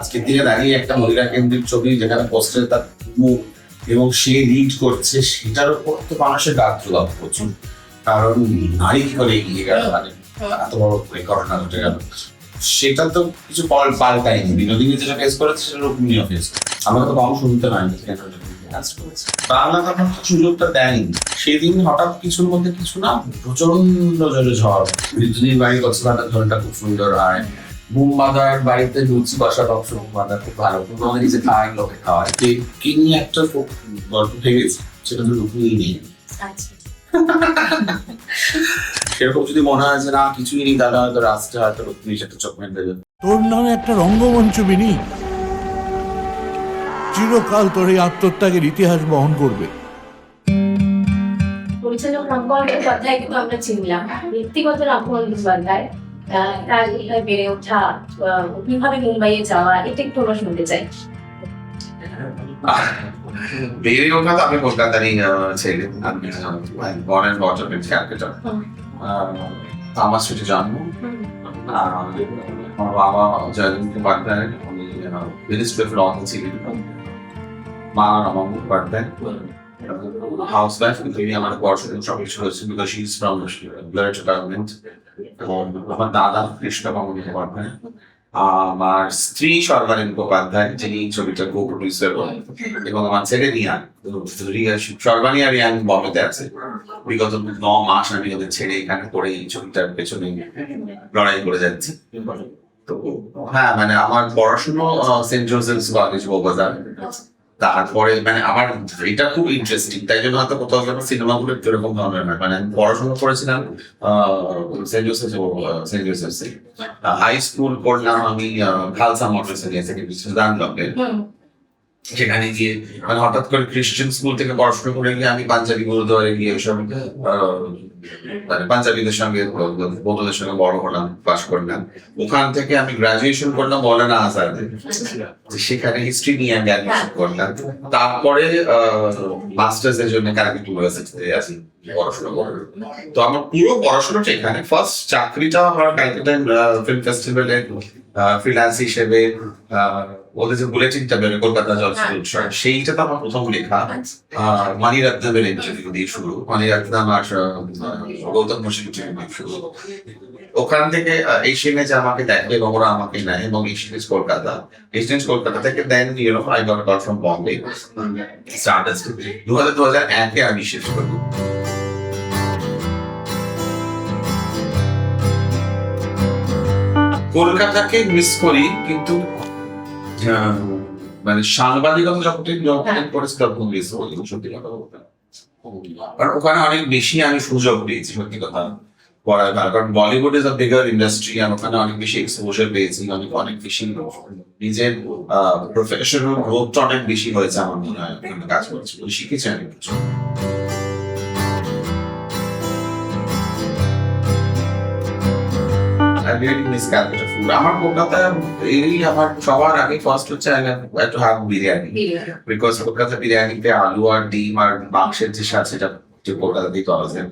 আজকের দিনে দাঁড়িয়ে একটা মহিলা কেন্দ্রিক ছবি যেখানে পোস্টারে তার মুখ এবং সে লিড করছে সেটার উপর তো মানুষের গাছ জোগাব প্রচুর। কারণ নারী কি করে এগিয়ে গেল? মানে এত বড় ঘটনা ঘটে গেল। সেটা তো কিছু পাল্টায়নি। বিনোদিনী যেটা ফেস করেছে সেটা রুক্মিণীও ফেস আমাকে তো কম শুনতে করেছে। বাংলা তখন সুযোগটা দেয়নি। সেদিন হঠাৎ কিছুর মধ্যে কিছু না প্রচণ্ড জোরে ঝড়। বিদ্যুতির বাড়ি কক্সবাজার ঝড়টা খুব সুন্দর হয়। বুমবাদার বাড়িতে লুচি বসা বংশ বুমবাদার খুব ভালো। কিন্তু আমাদের নিজে খাওয়ায় লোকে খাওয়ায়। তো কি নিয়ে একটা গল্প ভেঙেছে সেটা তো রুক্মিণী নেই আচ্ছা। সেরকম যদি মনে হয় যে না কিছুই নেই তাহলে হয়তো রাস্তা হয়তো সাথে মেরে দেবে তোর নামে একটা রঙ্গমঞ্চ বিনি। চিরকাল তোর এই আত্মত্যাগের ইতিহাস বহন করবে। পরিচালক বন্দ্যোপাধ্যায় কিন্তু আমরা চিনলাম। ব্যক্তিগত তার কীভাবে বেড়ে ওঠা কীভাবে মুম্বাইয়ে যাওয়া এটা একটু আমরা শুনতে চাই। বেড়ে ওঠা তো আমি কলকাতারই ছেলে। আমি বনের বছর ক্যালকাটা হুম। আমার সেটি জন্ম। আমার বাবা জয়ন্ত মুখোপাধ্যায় উনি মিনিস্ট্রি অফ ল ছিলেন। মা রমা মুখোপাধ্যায় হাউস ওয়াইফ কিন্তু আমার পড়াশোনা সব কিছু হয়েছে বিকজ শি ইজ ফ্রম ব্লাড গভর্নমেন্ট আমার দাদা কৃষ্ণবাবু মুখোপাধ্যায়, আমার স্ত্রী সর্বানী মুখোপাধ্যায় যিনি ছবিটা কো প্রডিউসার এবং আমার ছেলে রিয়ান সর্বাণী আর রিয়ান বম্বেতে আছে। বিগত ন মাস আমি ওদের ছেড়ে এখানে পড়ে এই ছবিটার পেছনে লড়াই করে যাচ্ছি। তো হ্যাঁ মানে আমার পড়াশুনো সেন্ট জোসেফস কলেজ বৌবাজার তারপরে মানে আমার এটা খুব ইন্টারেস্টিং তাই জন্য হয়তো কোথাও যেন সিনেমাগুলো কীরকম ধরনের হয়। মানে পড়াশোনা করেছিলাম saint Joseph saint Joseph high school করলাম আমি খালসা মডেল সেকেন্ডারি হুম, সেখানে গিয়ে মানে হঠাৎ করে খ্রিস্টান স্কুল থেকে পড়াশোনা করে গিয়ে আমি পাঞ্জাবি গুরুদুয়ারে গিয়ে ওইসব মানে পাঞ্জাবিদের সঙ্গে বন্ধুদের সঙ্গে বড় হলাম পাশ করলাম। ওখান থেকে আমি গ্রাজুয়েশন করলাম মৌলানা আজাদে। সেখানে হিস্ট্রি নিয়ে আমি অ্যাডমিশন করলাম। তারপরে মাস্টার্স এর জন্য কারাকিট ইউনিভার্সিটিতে আছি পড়াশোনা করলাম তো আমার পুরো পড়াশোনাটা এখানে। ফার্স্ট চাকরিটা আমার ক্যালকাটা ফিল্ম ফেস্টিভ্যালে ফ্রিল্যান্স হিসেবে ওদের যে বুলেটিনটা বেরোয় কলকাতা চলচ্চিত্র সেইটা তো আমার প্রথম লেখা আহ, মানিরত্নমের ইন্টারভিউ দিয়ে শুরু। মানিরত্নম আর গৌতম ঘোষের শুরু। ওখান থেকে আহ, এই আমাকে দেখে এবং ওরা আমাকে নেয় এবং সিমেজ কলকাতা। সিমেজ কলকাতা থেকে then you know I got call from Bombay status দু হাজার দু হাজার একে আমি শেষ করি কলকাতাকে মিস করি কিন্তু মানে সাংবাদিকতা যখন যখন হ্যাঁ। করেছি তখন করি সত্যি কথা বলতে। কারণ ওখানে অনেক বেশি আমি সুযোগ পেয়েছি সত্যি কথা পড়ায় ভালো কারণ Bollywood is a bigger industry আর ওখানে অনেক বেশি এক্সপোজার পেয়েছি অনেক অনেক বেশি নিজের প্রফেশনাল গ্রোথটা অনেক বেশি হয়েছে আমার মনে হয় কাজ করছি শিখেছি অনেক কিছু। Calcutta food. আমার কলকাতায় এই আমার সবার আগে ফার্স্ট হচ্ছে একটু হাফ বিরিয়ানি বিরিয়ানি। বিকজ কলকাতা বিরিয়ানিতে আলু আর ডিম আর মাংসের যে স্বাদ সেটা যে কলকাতা দিয়ে পাওয়া যায়।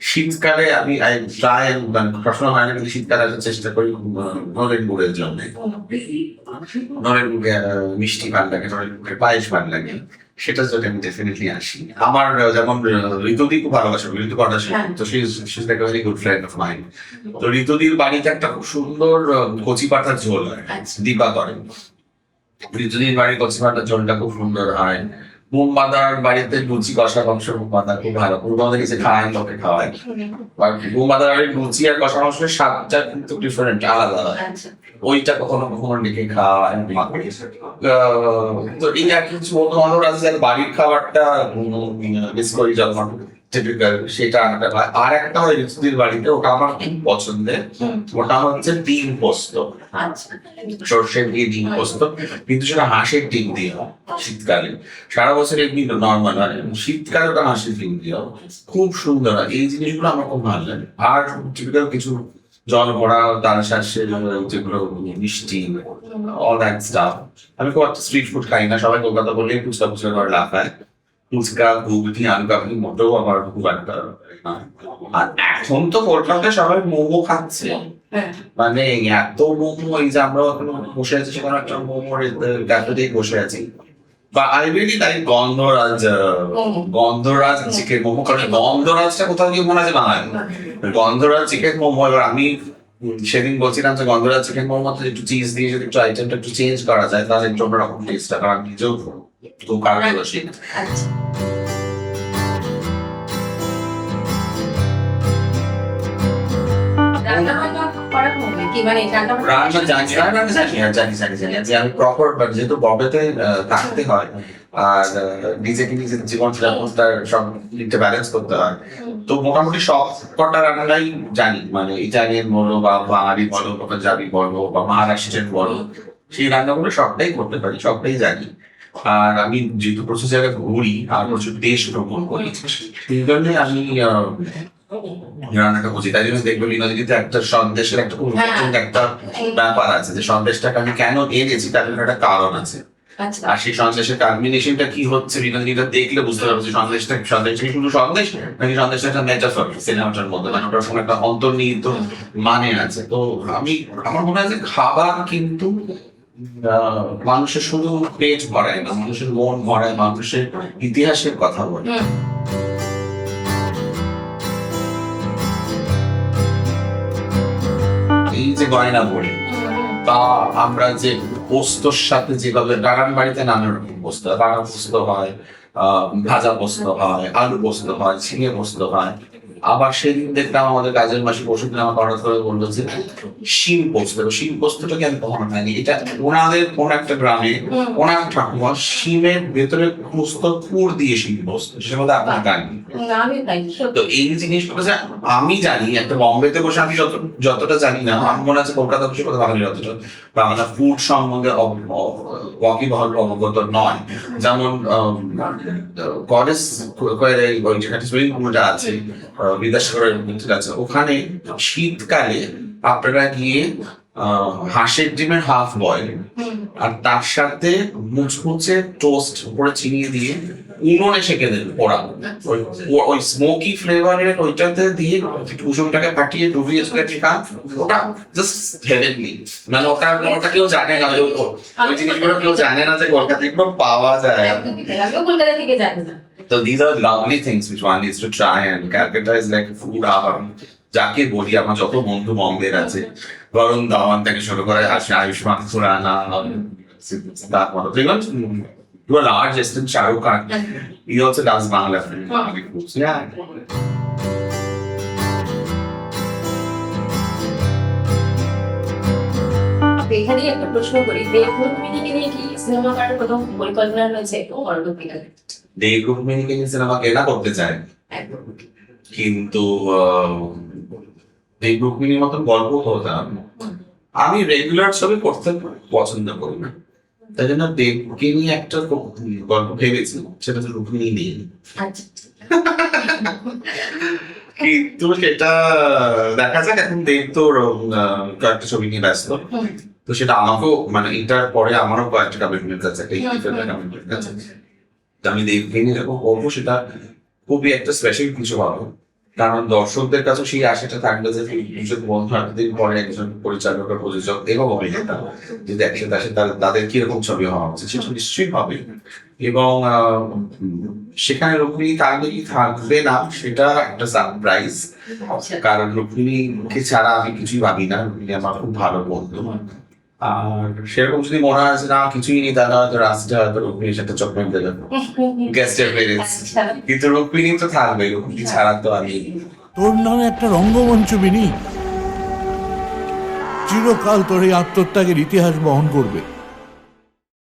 শীতকালে আমি আই ট্রাই মানে সবসময় হয় না কিন্তু শীতকালে আসার চেষ্টা করি গুড়ের জন্য। আহ, মিষ্টি ভালো লাগে নলেন গুড়ের পায়েস ভালো লাগে সেটার যদি আমি ডেফিনেটলি আসি। আমার যেমন ঋতুদি খুব ভালোবাসে ঋতু কন্ডাসন হ্যাঁ। তো সে is like very good friend of mine তো ঋতুদির বাড়িতে একটা খুব সুন্দর কচি পাতার ঝোল হয় আচ্ছা। দীপা করে। ঋতুদির বাড়ির কচি পাতার ঝোলটা খুব সুন্দর হয়। মুম্বাদার বাড়িতে লুচি কষা মাংস মুম্বাদা খুব ভালো। মুম্বাদা কিছু খায় লোকে খাওয়ায়। আর মুম্বাদার বাড়ির লুচি আর কষা মাংসের স্বাদটা কিন্তু ডিফারেন্ট আলাদা। আচ্ছা। ওইটা কখনো কখনো ডেকে খাওয়া আহ, তো এই আর কিছু বন্ধু বান্ধব আছে বাড়ির খাবারটা মিস করি যখন টিপিক্যাল সেটা। আর একটা হয় ঋতুদির বাড়িতে ওটা আমার খুব পছন্দের। ওটা হচ্ছে ডিম পোস্ত। আচ্ছা। সর্ষে দিয়ে ডিম পোস্ত কিন্তু সেটা হাঁসের ডিম দিয়ে হয় শীতকালে। সারা বছর এমনি নর্মাল হয়। শীতকালে ওটা হাঁসের ডিম দিয়ে হয়। খুব সুন্দর হয়। এই জিনিসগুলো আমার খুব ভালো লাগে। আর টিপিক্যাল কিছু জল ভরা তারা শ্বাসের যেগুলো মিষ্টি অল দ্যাট স্টাফ আমি খুব একটা স্ট্রিট ফুড খাই না। সবাই কলকাতা বললেই ফুচকা ফুচকা করে লাফায়। ফুচকা ঘুগনি আলু কাবলি মোটেও আমার খুব একটা আর এখন তো কলকাতায় সবাই মোমো খাচ্ছে। হ্যাঁ। মানে এত মোমো এই যে আমরা এখন বসে আছি সেখানে একটা মোমোর ক্যাফেতেই বসে আছি। বা I really like Gondhoraj Gondhoraj chicken momo. কারণ গন্ধরাজটা কোথাও গিয়ে মনে আছে বাঙালি গন্ধরাজ চিকেন মোমো। এবার আমি সেদিন বলছিলাম যে গন্ধরাজ চিকেন মোমো মধ্যে একটু চিজ দিয়ে যদি একটু আইটেমটা একটু চেঞ্জ করা যায় তাহলে একটু অন্যরকম টেস্টটা কারণ নিজেও খুব কারণ আচ্ছা। কি মানে রান্না জানি রান্না আমি জানি জানি জানি জানি। যে আমি প্রপার যেহেতু আহ, থাকতে হয় আর নিজেকে নিজের জীবন যাপনটার সব দিকটা ব্যালেন্স করতে হয়। তো মোটামুটি সব কটা রান্নাই জানি মানে ইটালিয়ান বলো বা বাঙালি বলো বা পাঞ্জাবি বলো বা মহারাষ্ট্রের বলো সেই রান্নাগুলো সবটাই করতে পারি সবটাই জানি। আর আমি যেহেতু প্রচুর জায়গায় ঘুরি আর প্রচুর দেশ ভ্রমণ করি সেই জন্য আমি আহ, রান্নাটা বুঝি তাই জন্য দেখবে বিনোদিনীতে একটা সন্দেশের একটা খুব একটা ব্যাপার আছে যে সন্দেশটাকে আমি কেন এনেছি তার জন্য একটা কারণ আছে। আচ্ছা। আর সেই সন্দেশের কি হচ্ছে বিনোদিনীটা দেখলে বুঝতে পারবে যে সন্দেশটা শুধু সন্দেশ নাকি সন্দেশটা একটা মেটাফর সিনেমাটার মধ্যে মানে ওটার সঙ্গে একটা অন্তর্নিহিত মানে আছে। তো আমি আমার মনে হয় যে খাবার কিন্তু মানুষের শুধু পেট ভরায় না মানুষের মন ভরায় মানুষের ইতিহাসের কথা বলে। যে গয়না বলি তা আমরা যে পোস্তর সাথে যেভাবে নানান বাড়িতে নানা রকম হয় বাংলা পোস্ত হয় ভাজা পোস্ত হয় আলু পোস্ত হয় ছিঙে পোস্ত হয় আবার সেদিন দেখলাম আমাদের কাজের মাসে পরশু দিন আমার হঠাৎ করে বলল যে শিম পোস্ত শিম পোস্তটাকে আমি কখনো খাইনি এটা ওনাদের কোন একটা গ্রামে। ওনার ঠাকুমা শিমের ভেতরে পোস্ত পুর দিয়ে শিম পোস্ত সেটা মধ্যে আপনার জানি আমি তো এই জিনিসগুলো যে আমি জানি একটা বম্বেতে বসে আমি যত যতটা জানি না আমার মনে আছে কলকাতা বসে কথা বাঙালি যতটা। বাংলা ফুড সম্বন্ধে ওয়াকিবহল অবগত নয়। যেমন গডেস ওই যেখানে সুইমিং পুলটা আছে। বিদ্যাসাগরের মন্দির আছে। ওখানে শীতকালে আপনারা গিয়ে হাঁসের ডিমের হাফ বয়েল আর তার সাথে মুচমুচে টোস্ট উপরে চিনিয়ে দিয়ে উনুনে সেকে দেবে ওরা ওই স্মোকি ফ্লেভারের ওইটাতে দিয়ে কুসুমটাকে ফাটিয়ে ডুবিয়ে সেটাকে খান? ওটা জাস্ট হেভেনলি মানে ওটা ওটা কেউ জানে না, ওই জিনিসগুলো কেউ জানে না যে কলকাতায় এগুলো পাওয়া যায়। কলকাতা থেকে জানি না। So these are lovely things which one needs to try and Calcutta is like a food hub. যাকে বলি আমার যত বন্ধু বম্বের আছে বরুণ ধাওয়ান থেকে শুরু করে আসে Ayushmann Khurrana to a large extent Shahrukh Khan he also does Bangla film foods yeah তো একটা প্রশ্ন করি দেবভূমিকে নিয়ে কি সিনেমা করার প্রথম পরিকল্পনা রয়েছে পরবর্তীকালে দেব রুক্মিণীকে নিয়ে সিনেমা কেনা করতে চায়। কিন্তু আহ, দেব রুক্মিণীর মতন গল্প হতাম আমি রেগুলার ছবি করতে পছন্দ করি না। তাই জন্য দেবকে নিয়ে একটা গল্প ভেবেছি সেটা তো রুক্মিণী নিয়ে আচ্ছা। কিন্তু সেটা দেখা যাক এখন দেব তো কয়েকটা ছবি নিয়ে ব্যস্ত। তো সেটা আমাকেও মানে এটার পরে আমারও কয়েকটা কমিটমেন্ট আছে এই হুম। কমিটমেন্ট আছে। আমি নিয়ে যখন করব সেটা খুবই একটা স্পেশাল কিছু হবে কারণ দর্শকদের কাছে সেই আশাটা থাকবে যে দুজন বন্ধু এতদিন পরে একজন পরিচালক বা প্রযোজক এবং অভিনেতা যদি একসাথে আসে তাদের কীরকম ছবি হওয়া উচিত? সেটা নিশ্চয়ই হবে। এবং সেখানে রুক্মিণী থাকবে কি থাকবে না সেটা একটা সারপ্রাইজ আচ্ছা। কারণ রুক্মিণীকে ছাড়া আমি কিছুই ভাবি না। রুক্মিণী আমার খুব ভালো বন্ধু। আর সেরকম যদি মনে হয় যে না কিছুই নেই তাহলে হয়তো রাস্তা হয়তো রুক্মিণীর সাথে চকলেট দেবে। গেস্টের আচ্ছা। কিন্তু রুক্মিণী তো থাকবে রুক্মিণী ছাড়া তো আমি তোর নামে একটা রঙ্গমঞ্চ বিনি। চিরকাল তোর এই আত্মত্যাগের ইতিহাস বহন করবে।